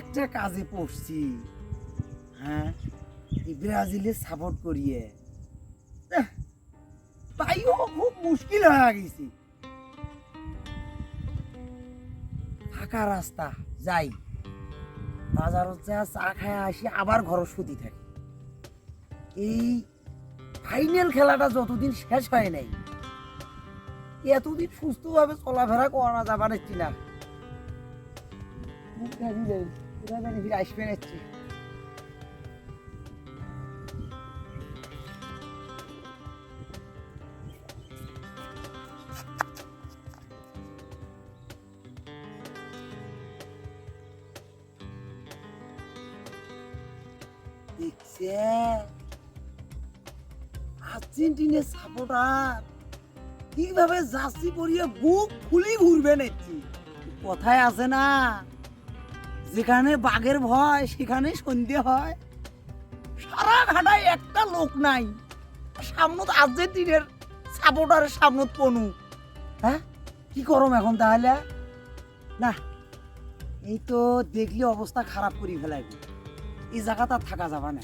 একটা কাজে পড়ছি। হ্যাঁ? ব্রাজিলে সাপোর্ট করিয়ে। তাইও খুব মুশকিল হয়ে গেছি। ফাঁকা রাস্তা, যাই। বাজারত যা চা খায় আসি, আবার ঘর সুতি থাকি। এই ফাইনাল খেলাটা যতদিন শেষ হয় নাই, এতদিন সুস্থভাবে চলাফেরা করা যাবার না মুখ ঢাকি যাই এরা জানি ফিরে আসবে নাচ্ছি দেখছে আর্জেন্টিনের সাপোর্টার কীভাবে জার্সি পরিয়ে বুক ফুলি ঘুরবে নেছি কথায় আছে না। যেখানে বাঘের ভয়, সেখানে সন্ধে হয়। সারা ঘাটায় একটা লোক নাই। সামনত আর্জেন্টিনের সাপোর্টারের সামনত পনু। হ্যাঁ? কি করম এখন তাহলে? না, এই তো দেখলে অবস্থা খারাপ করি ফেলাই এই জায়গাটা থাকা যাবা না।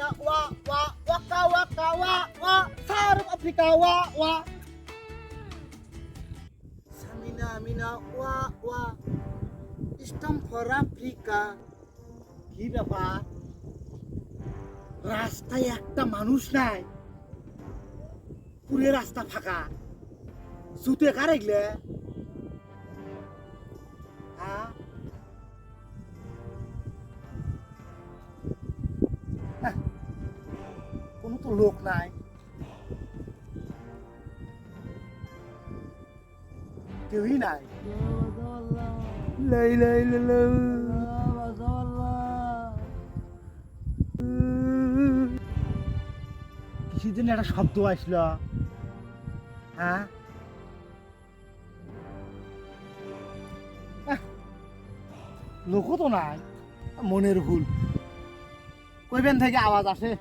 Amina Amina wa wa waka waka wa wa Sarap Afrika wa wa Samina Amina wa wa Istam for Africa কি ব্যাপার রাস্তায় একটা মানুষ নাই পুরে রাস্তা ফাঁকা জুতে কার এগলে হ্যাঁ কোনো তো লোক নাই। কেউই নাই। লাই লাই জন্য একটা শব্দ আসলো। হ্যাঁ? লোকও তো নাই। মনের ভুল। কইবেন থেকে আওয়াজ আসে।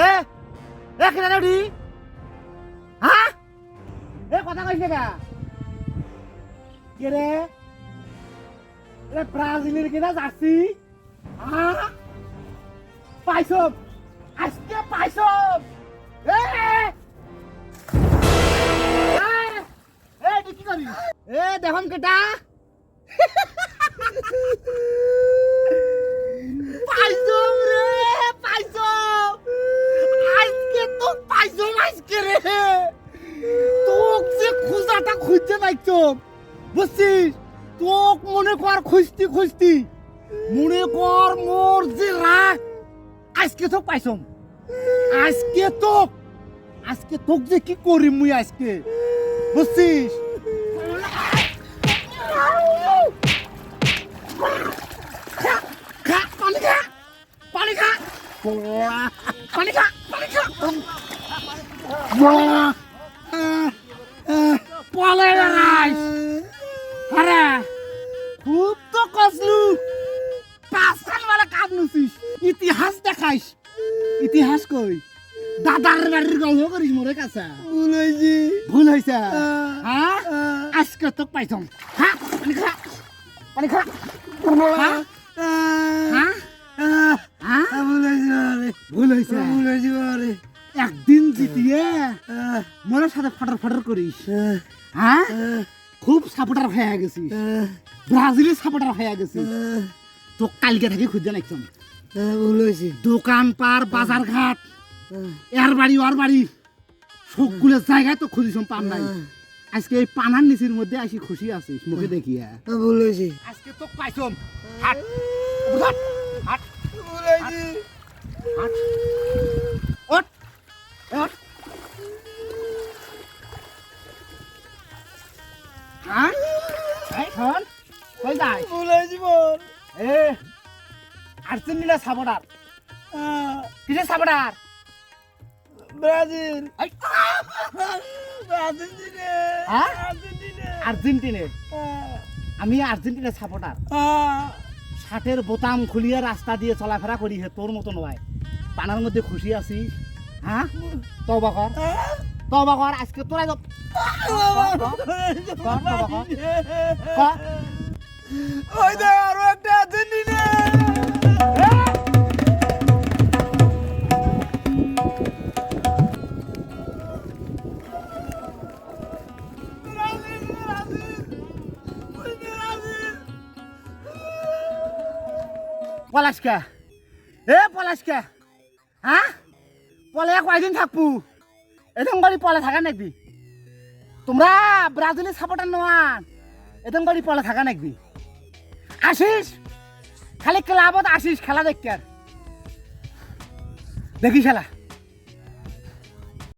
এ? এ কেন রেডি হ্যাঁ এ কথা কইছে কা? কে রে এ ব্রাজিলের কেনা যাচ্ছি হ্যাঁ পাইছম। আজকে পাইছম। এ! এ! কি করবি এ দেখম কেটা বুঝছিস তোক মনে কর খুঁজতি খুঁজতি। মনে কর মোর যে রাগ আজকে তো পাইছম। আজকে তোক আজকে তোক যে কি করি মুই আজকে? বুঝছিস? খা, খা, পানি খা পানি খা। পানি খা পানি খা। ইতিহাস কই? দাদার বাড়ির গল্প করিস মোরে কাছে। ভুল হয়েছি ভুল হয়েছে হ্যাঁ আজকে তো পাইছম। হ্যাঁ পানি খা। পানি খা। হ্যাঁ হ্যাঁ হ্যাঁ ভুল হয়েছে ভুল হয়েছে একদিন জিতিয়ে মনের সাথে ফটার ফটার করিস হ্যাঁ খুব সাপোর্টার হয়ে গেছিস ব্রাজিলের সাপোর্টার হয়ে গেছিস তো কালকে থেকে খুঁজে হয়েছে দোকান পার বাজার ঘাট এর বাড়ি ওর বাড়ি। সবগুলো জায়গায় তো খুঁজিছম পান নাই। আজকে এই পানার নিচের মধ্যে আসি খুশি আছিস মুখে দেখিয়া। ভুল হয়েছে। আজকে তো পাইছম। হাট। হাট। হাট। ভুল হয়েছে। হাট। ওঠ। ওঠ। হ্যাঁ? এই শোন। কই যাই ভুল হয়েছে বল। Argentina supporter. কিসের সাপোর্টার? ব্রাজিল। আর্জেন্টিনা। হ্যাঁ? আর্জেন্টিনা। আর্জেন্টিনের আমি আর্জেন্টিনার সাপোর্টার। শার্টের বোতাম খুলিয়ে রাস্তা দিয়ে চলাফেরা করি হে তোর মতো নয় পানার মধ্যে খুশি আছি হ্যাঁ? তবা কর। তবা কর আজকে তোরা কর। ওই দেখ আরও একটা আর্জেন্টিনা। পলাশকা। এ পলাশকা হ্যাঁ পলে কয়দিন থাকব এরকম করে পলে থাকা নাকবি তোমরা ব্রাজিলের সাপোর্টার নোয়ান এরকম করে পলে থাকা নাকবি আসিস? খালি ক্লাবত আসিস, খেলা দেখতে আর। দেখি খেলা।